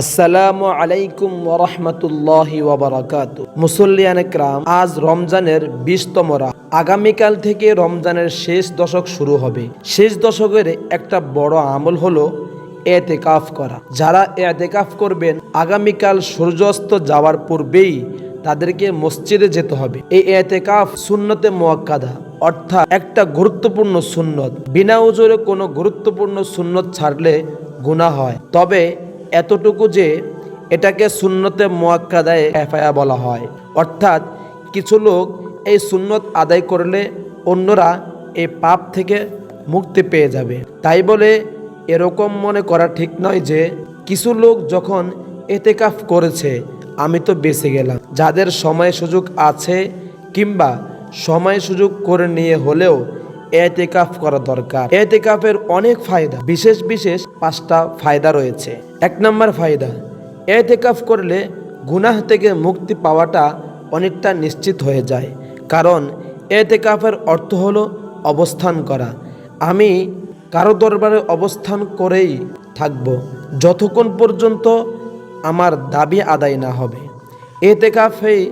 আসসালামু আলাইকুম ওরহমতুল্লাহি ওবরাকাত মুসল্লিয়ান একরাম আজ রমজানের বিশতম রাত। আগামীকাল থেকে রমজানের শেষ দশক শুরু হবে। শেষ দশকের একটা বড় আমল হলো এতেকাফ করা। যারা এতেকাফ করবেন, আগামীকাল সূর্যাস্ত যাওয়ার পূর্বেই তাদেরকে মসজিদে যেতে হবে। এই এতেকাফ সুন্নতে মোয়াক্কাদা, অর্থাৎ একটা গুরুত্বপূর্ণ সুন্নত। বিনা উজরে কোনো গুরুত্বপূর্ণ সুন্নত ছাড়লে গুনাহ হয়। তবে এতটুকু যে এটাকে সুন্নতে মোয়াক্কাদায় এফায়া বলা হয়। অর্থাৎ কিছু লোক এই সুন্নত আদায় করলে অন্যরা এই পাপ থেকে মুক্তি পেয়ে যাবে। তাই বলে এরকম মনে করা ঠিক নয় যে কিছু লোক যখন এতেকাফ করেছে, আমি তো বেঁচে গেলাম। যাদের সময় সুযোগ আছে কিংবা সময় সুযোগ করে নিয়ে হলেও এতেকাফ করা দরকার। এতেকাফের অনেক ফায়দা, বিশেষ বিশেষ পাঁচটা ফায়দা রয়েছে। এক নম্বর ফায়দা, এতেকাফ করলে গুনাহ থেকে মুক্তি পাওয়াটা অনেকটা নিশ্চিত হয়ে যায়। কারণ এতেকাফের অর্থ হলো অবস্থান করা। আমি কারও দরবারে অবস্থান করেই থাকব, যতক্ষণ পর্যন্ত আমার দাবি আদায় না হবে। এতেকাফে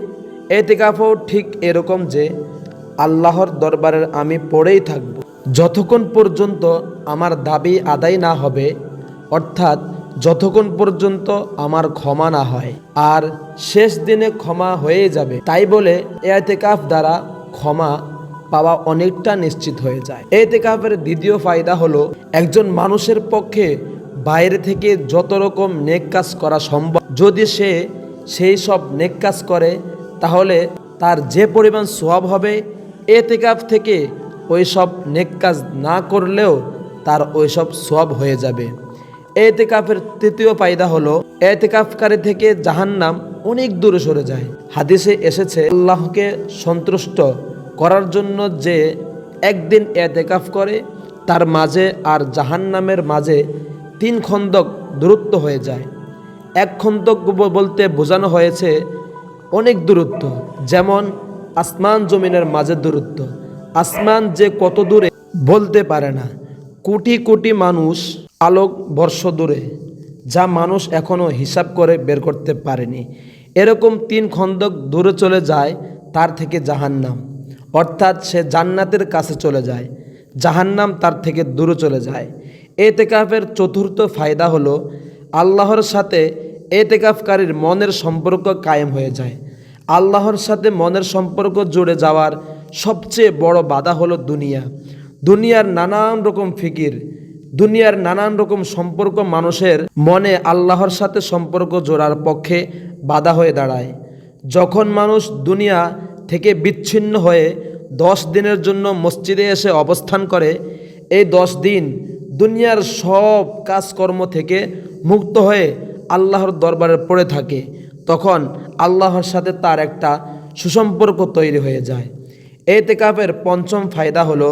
এতেকাফও ঠিক এরকম যে আল্লাহর দরবারের আমি পড়েই থাকব। যতক্ষণ পর্যন্ত আমার দাবি আদায় না হবে, অর্থাৎ যতক্ষণ পর্যন্ত আমার ক্ষমা না হয়, আর শেষ দিনে ক্ষমা হয়ে যাবে, তাই বলে এতেকাফ দ্বারা ক্ষমা পাওয়া অনেকটা নিশ্চিত হয়ে যায়। এতেকাফের দ্বিতীয় ফায়দা হলো, একজন মানুষের পক্ষে বাইরে থেকে যত রকম নেক কাজ করা সম্ভব, যদি সে সেই সব নেক কাজ করে, তাহলে তার যে পরিমাণ সোয়াব হবে এতেকাফ থেকে ওই সব নেক কাজ না করলেও তার ওই সব হয়ে যাবে। এতেকাফের তৃতীয় ফায়দা হলো, এতেকাফকারী থেকে জাহান্নাম অনেক দূরে সরে যায়। হাদিসে এসেছে, আল্লাহকে সন্তুষ্ট করার জন্য যে একদিন এতেকাফ করে, তার মাঝে আর জাহান্নামের মাঝে তিন খন্দক দূরত্ব হয়ে যায়। এক খন্দক বলতে বোঝানো হয়েছে অনেক দূরত্ব, যেমন আসমান জমিনের মাঝে দূরত্ব। আসমান যে কত দূরে বলতে পারে না। কোটি কোটি মানুষ আলোক বর্ষ দূরে, যা মানুষ এখনও হিসাব করে বের করতে পারেনি। এরকম তিন খন্দক দূরে চলে যায়, তার থেকে জাহান্নাম। অর্থাৎ সে জান্নাতের কাছে চলে যায়, জাহান্নাম তার থেকে দূরে চলে যায়। এতেকাফের চতুর্থ ফায়দা হলো, আল্লাহর সাথে এতেকাফকারীর মনের সম্পর্ক কায়েম হয়ে যায়। আল্লাহর সাথে মনের সম্পর্ক জুড়ে যাওয়ার সবচেয়ে বড় বাধা হলো দুনিয়া। দুনিয়ার নানান রকম ফিকির, দুনিয়ার নানান রকম সম্পর্ক মানুষের মনে আল্লাহর সাথে সম্পর্ক জোড়ার পক্ষে বাধা হয়ে দাঁড়ায়। যখন মানুষ দুনিয়া থেকে বিচ্ছিন্ন হয়ে দশ দিনের জন্য মসজিদে এসে অবস্থান করে, এই দশ দিন দুনিয়ার সব কাজকর্ম থেকে মুক্ত হয়ে আল্লাহর দরবারে পড়ে থাকে। তখন আল্লাহর সাথে তার একটা সুসম্পর্ক তৈরি হয়ে যায়। এতেকাফের পঞ্চম ফায়দা হলো,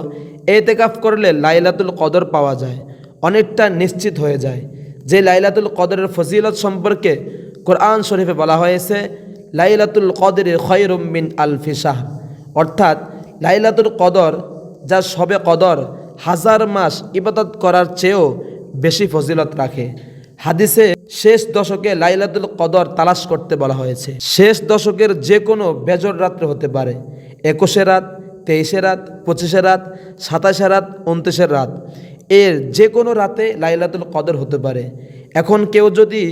এতেকাফ করলে লাইলাতুল কদর পাওয়া যায়, অনেকটা নিশ্চিত হয়ে যায়। যে লাইলাতুল কদরের ফজিলত সম্পর্কে কোরআন শরীফে বলা হয়েছে, লাইলাতুল কদরে খয়রুম মিন আলফিসাহ অর্থাৎ লাইলাতুল কদর, যা সবে কদর, হাজার মাস ইবাদত করার চেয়েও বেশি ফজিলত রাখে। হাদিসে শেষ দশকে লাইলাতুল কদর তালাশ করতে বলা হয়েছে। শেষ দশকের যে কোনো বেজর রাত্রে হতে পারে। একুশে রাত, তেইশে রাত, পঁচিশে রাত, সাতাশে রাত উনত্রিশের রাত। এর যে কোনো রাতে লাইলাতুল কদর হতে পারে। এখন কেউ যদি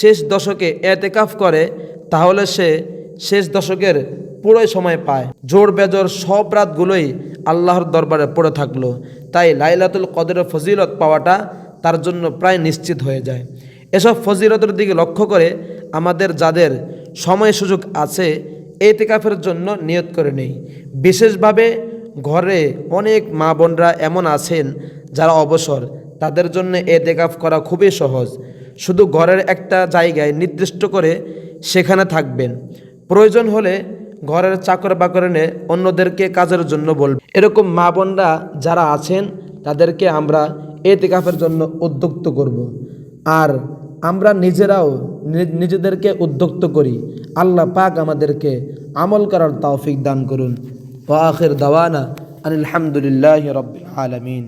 শেষ দশকে এতেকাফ করে, তাহলে সে শেষ দশকের পুরোই সময় পায়। জোর বেজর সব রাতগুলোই আল্লাহর দরবারে পড়ে থাকল। তাই লাইলাতুল কদরের ফজিলত পাওয়াটা তার জন্য প্রায় নিশ্চিত হয়ে যায়। এসব ফজিলতের দিকে লক্ষ্য করে আমাদের যাদের সময় সুযোগ আছে এতেকাফের জন্য নিয়ত করে নেই। বিশেষভাবে ঘরে অনেক মা বোনরা এমন আছেন যারা অবসর। তাদের জন্য এতেকাফ করা খুবই সহজ। শুধু ঘরের একটা জায়গায় নির্দিষ্ট করে সেখানে থাকবেন। প্রয়োজন হলে ঘরের চাকর বাকর এনে অন্যদেরকে কাজের জন্য বলবে এরকম মা বোনরা যারা আছেন, তাদেরকে আমরা এতেকাফের জন্য উদ্যুক্ত করব। আর আমরা নিজেরাও নিজেদেরকে উদ্যুক্ত করি। আল্লাহ পাক আমাদেরকে আমল করার তৌফিক দান করুন। ওয়া আখির দাওয়ানা আনিল হামদুলিল্লাহি রাব্বিল আলামিন।